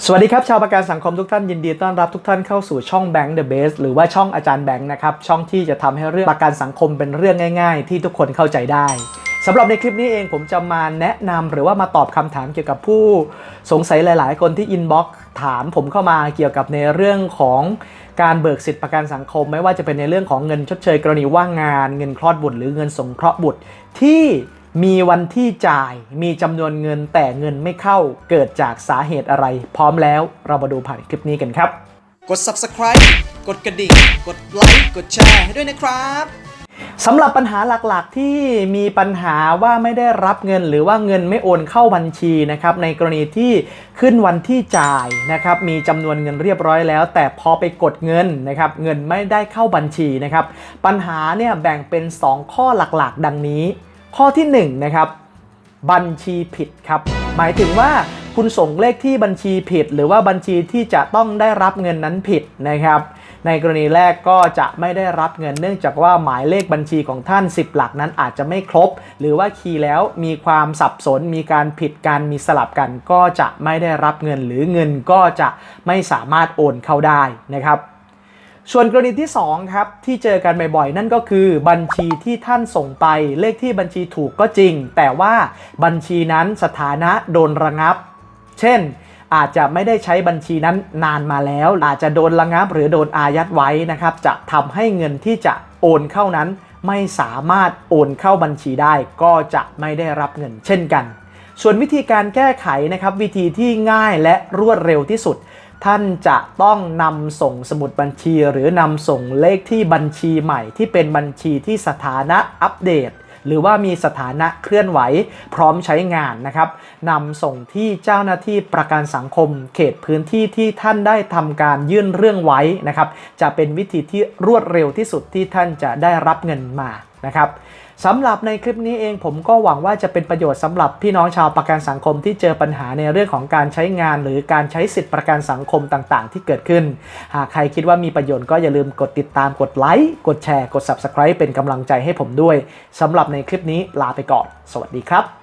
สวัสดีครับ ชาวประกันสังคมทุกท่านยินดีต้อนรับทุกท่านเข้าสู่ช่อง Bank the Base หรือว่าช่องอาจารย์แบงค์นะครับช่องที่จะทำให้เรื่องประกันสังคมเป็นเรื่องง่าย ๆ ที่ทุกคนเข้าใจได้สำหรับในคลิปนี้เองผมจะมาแนะนำหรือว่ามาตอบคำถามเกี่ยวกับผู้สงสัยหลาย ๆ คนที่อินบ็อกถามผมเข้ามาเกี่ยวกับในเรื่องของการเบิกสิทธิประกันสังคม ไม่ว่าจะเป็นในเรื่องของเงินชดเชยกรณีว่างงาน เงินคลอดบุตรหรือเงินสงเคราะห์บุตรที่ มีวันที่จ่ายมีจำนวนเงินแต่เงินไม่เข้าเกิดจากสาเหตุอะไร พร้อมแล้วเรามาดูผ่านคลิปนี้กันครับ กด subscribe กดกระดิ่ง กดไลค์กดแชร์ให้ด้วยนะครับสำหรับปัญหาหลักๆ ที่มีปัญหาว่าไม่ได้รับเงิน หรือว่าเงินไม่โอนเข้าบัญชีนะครับในกรณีที่ขึ้นวันที่จ่ายนะครับมีจำนวนเงินเรียบร้อยแล้ว แต่พอไปกดเงินนะครับเงินไม่ได้เข้าบัญชีนะครับปัญหาเนี่ยแบ่งเป็น 2 ข้อหลักๆ ดังนี้ ข้อที่1นะครับบัญชีผิดครับ หมายถึงว่าคุณส่งเลขที่บัญชีผิด หรือว่าบัญชีที่จะต้องได้รับเงินนั้นผิดนะครับ ในกรณีแรกก็จะไม่ได้รับเงิน เนื่องจากว่าหมายเลขบัญชีของท่าน 10 หลักนั้นอาจจะไม่ครบ หรือว่าคีย์แล้วมีความสับสน มีการผิดกันมีสลับกัน ก็จะไม่ได้รับเงินหรือเงินก็จะไม่สามารถโอนเข้าได้นะครับ ส่วนกรณีที่ 2 ครับ ที่เจอกันบ่อยๆ นั่นก็คือบัญชีที่ท่านส่งไปเลขที่บัญชีถูกก็จริง แต่ว่าบัญชีนั้นสถานะโดนระงับ เช่น อาจจะไม่ได้ใช้บัญชีนั้นนานมาแล้ว อาจจะโดนระงับหรือโดนอายัดไว้นะครับ จะทำให้เงินที่จะโอนเข้านั้น ไม่สามารถโอนเข้าบัญชีได้ ก็จะไม่ได้รับเงินเช่นกัน ส่วนวิธีการแก้ไขนะครับวิธีที่ง่ายและรวดเร็วที่สุด ท่านจะต้องนำส่งสมุดบัญชีหรือนำส่งเลขที่บัญชีใหม่ที่เป็นบัญชีที่สถานะอัปเดต หรือว่ามีสถานะเคลื่อนไหวพร้อมใช้งานนะครับนำส่งที่เจ้าหน้าที่ประกันสังคม เขตพื้นที่ที่ท่านได้ทำการยื่นเรื่องไว้นะครับ จะเป็นวิธีที่รวดเร็วที่สุดที่ท่านจะได้รับเงินมา นะครับสำหรับในคลิปนี้เองผมก็หวังว่าจะเป็นประโยชน์สำหรับพี่น้องชาวประกันสังคมที่เจอปัญหาในเรื่องของการใช้งาน หรือการใช้สิทธิประกันสังคมต่างๆ ที่เกิดขึ้น หากใครคิดว่ามีประโยชน์ก็อย่าลืมกดติดตามกดไลค์กดแชร์ กด Subscribe เป็นกำลังใจให้ผมด้วยสำหรับในคลิปนี้ลาไปก่อน สวัสดีครับ